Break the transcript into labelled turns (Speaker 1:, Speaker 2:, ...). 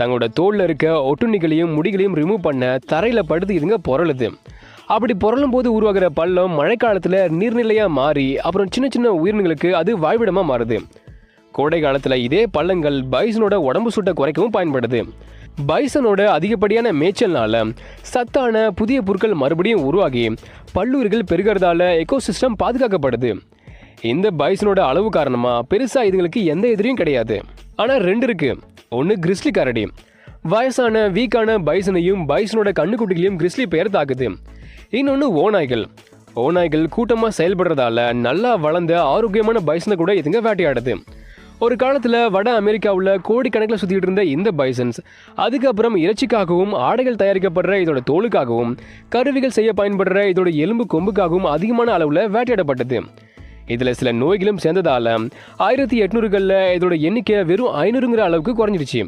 Speaker 1: தங்களோட தோளில் இருக்க ஒட்டுண்ணிகளையும் முடிகளையும் ரிமூவ் பண்ண தரையில் படுத்து இதுங்க புரளுது அப்படி புரளும் போது உருவாகிற பள்ளம் மழைக்காலத்தில் நீர்நிலையாக மாறி அப்புறம் சின்ன சின்ன உயிரினங்களுக்கு அது வாழ்விடமாக மாறுது. கோடை காலத்தில் இதே பள்ளங்கள் பைசனோட உடம்பு சூட்டை குறைக்கவும் பயன்படுது. பைசனோட அதிகப்படியான மேய்ச்சல்னால சத்தான புதிய பொருட்கள் மறுபடியும் உருவாகி பல்லூரிகள் பெருகிறதால எக்கோசிஸ்டம் பாதுகாக்கப்படுது. இந்த பைசனோட அளவு காரணமாக பெருசாக இதுங்களுக்கு எந்த எதிரியும் கிடையாது. ஆனால் ரெண்டு இருக்குது ஒன்று கிறிஸ்லி கரடி. வயசான வீக்கான பைசனையும் பைசனோட கண்ணுக்குட்டிகளையும் கிறிஸ்லி பெயர் தாக்குது. இன்னொன்று ஓநாய்கள். ஓநாய்கள் கூட்டமாக செயல்படுறதால நல்லா வளர்ந்த ஆரோக்கியமான பைசனை கூட இதுங்க வேட்டையாடுது. ஒரு காலத்தில் வட அமெரிக்காவில் கோடிக்கணக்கில் சுற்றிட்டு இருந்த இந்த பைசன்ஸ் அதுக்கப்புறம் இறைச்சிக்காகவும் ஆடைகள் தயாரிக்கப்படுற இதோட தோலுக்காகவும் கருவிகள் செய்ய பயன்படுற இதோட எலும்பு கொம்புக்காகவும் அதிகமான அளவில் வேட்டையாடப்பட்டது. இதில் சில நோய்களும் சேர்ந்ததால் ஆயிரத்தி எட்நூறுகளில் இதோட எண்ணிக்கை வெறும் ஐநூறுங்கிற அளவுக்கு குறைஞ்சிடுச்சு.